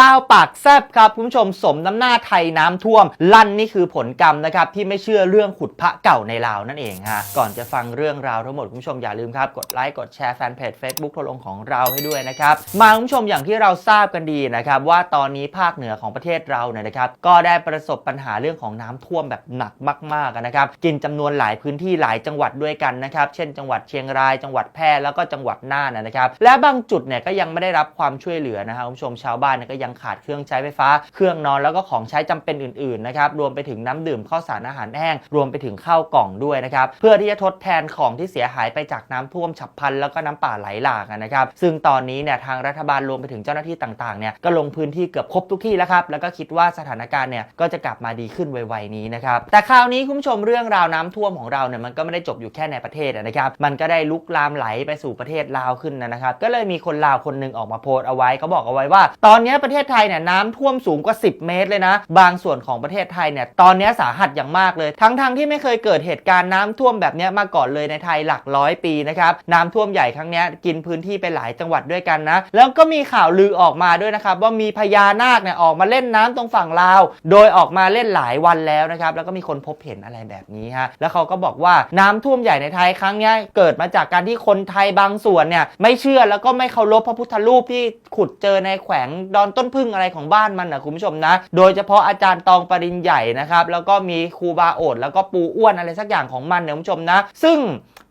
ลาวปากแซบครับคุณผู้ชมสมน้ำหน้าไทยน้ำท่วม ลั่นนี่คือผลกรรมนะครับ ที่ไม่เชื่อเรื่องขุดพระเก่าในลาวนั่นเองฮะก่อนจะฟังเรื่องราวทั้งหมดคุณผู้ชมอย่าลืมครับ กดไลค์กดแชร์แฟนเพจ Facebook ทัวร์ลงของเราให้ด้วยนะครับ มาคุณผู้ชมอย่างที่เราทราบกันดีนะครับ ว่าตอนนี้ภาคเหนือของประเทศเราเนี่ยนะครับ ก็ได้ประสบปัญหาเรื่องของน้ำท่วมแบบหนักมากๆนะครับกินจำนวนหลายพื้นที่หลายจังหวัดด้วยกันนะครับเช่น จังหวัดเชียงราย จังหวัดแพร่แล้วก็จังหวัดน่านนะครับและบางจุดเนี่ยก็ยังไม่ได้รับความช่วยเหลือนะครับคุณผู้ชมชาวบ้านเนี่ยก็ยังขาดเครื่องใช้ไฟฟ้า เครื่องนอนแล้วก็ของใช้จำเป็นอื่นๆนะครับรวมไปถึงน้ำดื่มข้าวสารอาหารแห้ง รวมไปถึงข้าวกล่องด้วยนะครับเพื่อที่จะทดแทนของที่เสียหายไปจากน้ำท่วมฉับพลันแล้วก็น้ำป่าไหลหลากนะครับซึ่งตอนนี้เนี่ยทางรัฐบาลรวมไปถึงเจ้าหน้าที่ต่างๆเนี่ยก็ลงพื้นที่เกือบครบทุกที่แล้วครับแล้วก็คิดว่าสถานการณ์เนี่ยก็จะกลับมาดีขึ้นไวๆนี้นะครับแต่คราวนี้คุณผู้ชมเรื่องราวน้ำท่วมของเราเนี่ยมันก็ไม่ได้จบอยู่แค่ในประเทศนะครับมันก็ได้ลุกลามไหลไปสู่ประเทศลาวขึ้นนะครับก็เลยมีคนลาวคนหนึ่งออกมาโพสต์เอาไว้เขาบอกเอาไว้ว่า ตอนนี้ประเททศไทยเนี่ยน้ำท่วมสูงกว่า 10 เมตรเลยนะ บางส่วนของประเทศไทยเนี่ยตอนนี้สาหัสอย่างมากเลย ทั้งๆทที่ไม่เคยเกิดเหตุการณ์น้ำท่วมแบบนี้มาก่อนเลยในไทยหลักร้อยปีนะครับน้ำท่วมใหญ่ครั้งนี้กินพื้นที่ไปหลายจังหวัดด้วยกันนะ แล้วก็มีข่าวลือออกมาด้วยนะครับว่ามีพญานาคเนี่ยออกมาเล่นน้ำตรงฝั่งลาว โดยออกมาเล่นหลายวันแล้วนะครับแล้วก็มีคนพบเห็นอะไรแบบนี้ฮะแล้วเขาก็บอกว่าน้ำท่วมใหญ่ในไทยครั้งนี้เกิดมาจากการที่คนไทยบางส่วนเนี่ยไม่เชื่อแล้วก็ไม่เคารพพระพุทธรูปที่ขุดเจอในแขวงดอนต้นพึ่งอะไรของบ้านมันนะคุณผู้ชมนะ โดยเฉพาะอาจารย์ตองปริญใหญ่นะครับ แล้วก็มีครูบาโอด แล้วก็ปูอ้วนอะไรสักอย่างของมันเนี่ยคุณผู้ชมนะ ซึ่ง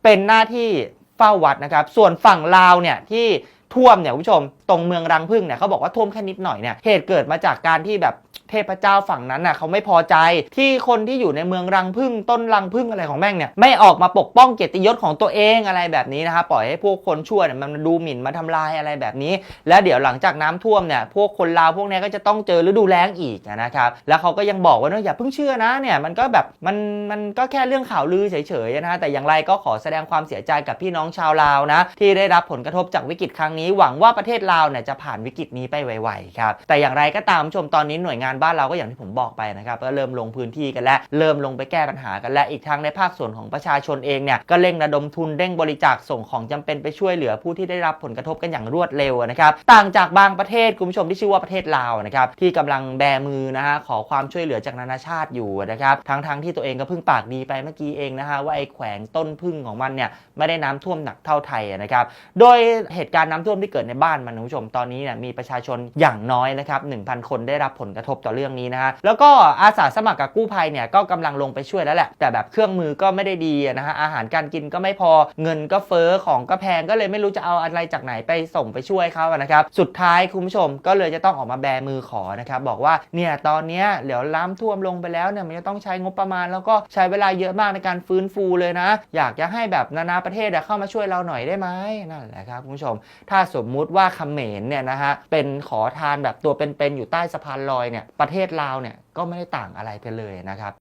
เป็นหน้าที่เฝ้าวัดนะครับ ส่วนฝั่งลาวเนี่ยที่ท่วมเนี่ยคุณผู้ชมตรงเมืองรังพึ่งเนี่ยเขาบอกว่าท่วมแค่นิดหน่อยเนี่ยเหตุเกิดมาจากการที่แบบ ทพเจ้าฝั่งนั้นน่ะเขาไม่พอใจที่คนที่อยู่ในเมืองรังพึ่งต้นรังพึ่งอะไรของแม่งเนี่ยไม่ออกมาปกป้องเกียรติยศของตัวเองอะไรแบบนี้นะครับปล่อยให้พวกคนชั่วเนี่ยมันดูหมิ่นมาทำลายอะไรแบบนี้ แล้วเดี๋ยวหลังจากน้ำท่วมเนี่ยพวกคนลาวพวกนี้ก็จะต้องเจอฤดูแล้งอีกนะครับแล้วเขาก็ยังบอกว่าเนอะอย่าเพิ่งเชื่อนะเนี่ยมันก็แบบมันมันก็แค่เรื่องข่าวลือเฉยๆนะฮะแต่อย่างไรก็ขอแสดงความเสียใจกับพี่น้องชาวลาวนะที่ได้รับผลกระทบจากวิกฤตครั้งนี้หวังว่าประเทศลาวเนี่ยจะผ่านวิกฤตนี้ไปไวๆครับแต่อย่างไรก็ตามชมตอนนี้หน่วยงานบ้านเราก็อย่างที่ผมบอกไปนะครับก็เริ่มลงพื้นที่กันแล้ว เริ่มลงไปแก้ปัญหากันแล้วอีกทั้งในภาคส่วนของประชาชนเองเนี่ยก็เร่งระดมทุนเร่งบริจาคส่งของจำเป็นไปช่วยเหลือผู้ที่ได้รับผลกระทบกันอย่างรวดเร็วนะครับต่างจากบางประเทศคุณผู้ชมที่ชื่อว่าประเทศลาวนะครับที่กำลังแบมือนะฮะขอความช่วยเหลือจากนานาชาติอยู่นะครับทั้งๆทที่ตัวเองก็เพิ่งปากดีไปเมื่อกี้เองนะฮะว่าไอ้แขวงต้นพึ่งของมันเนี่ยไม่ได้น้ำท่วมหนักเท่าไทยนะครับโดยเหตุการณ์น้ำท่วมที่เกิดในบ้านมันคุณผู้ชมตอนนี้เนี่ยมีประชาชนอย่างน้อยนะครับ1,000 คนได้รับผลกระทบต่อเรื่องนี้นะฮะแล้วก็อาสาสมัครกับกู้ภัยเนี่ยก็กำลังลงไปช่วยแล้วแหละ แต่แบบเครื่องมือก็ไม่ได้ดีนะฮะอาหารการกินก็ไม่พอเงินก็เฟ้อของก็แพงก็เลยไม่รู้จะเอาอะไรจากไหนไปส่งไปช่วยเขานะครับสุดท้ายคุณผู้ชมก็เลยจะต้องออกมาแบมือขอนะครับบอกว่าเนี่ยตอนเนี้ยเดี๋ยวน้ำท่วมลงไปแล้วเนี่ยมันจะต้องใช้งบประมาณ แล้วก็ใช้เวลาเยอะมากในการฟื้นฟูเลยนะ อยากจะให้แบบนานาประเทศเข้ามาช่วยเราหน่อยได้ไหมนั่นแหละครับคุณผู้ชม ถ้าสมมุติว่าเขมรเนี่ยนะฮะเป็นขอทานแบบตัวเป็นๆอยู่ใต้สะพานลอยเนี่ยประเทศลาวเนี่ยก็ไม่ได้ต่างอะไรกันเลยนะครับ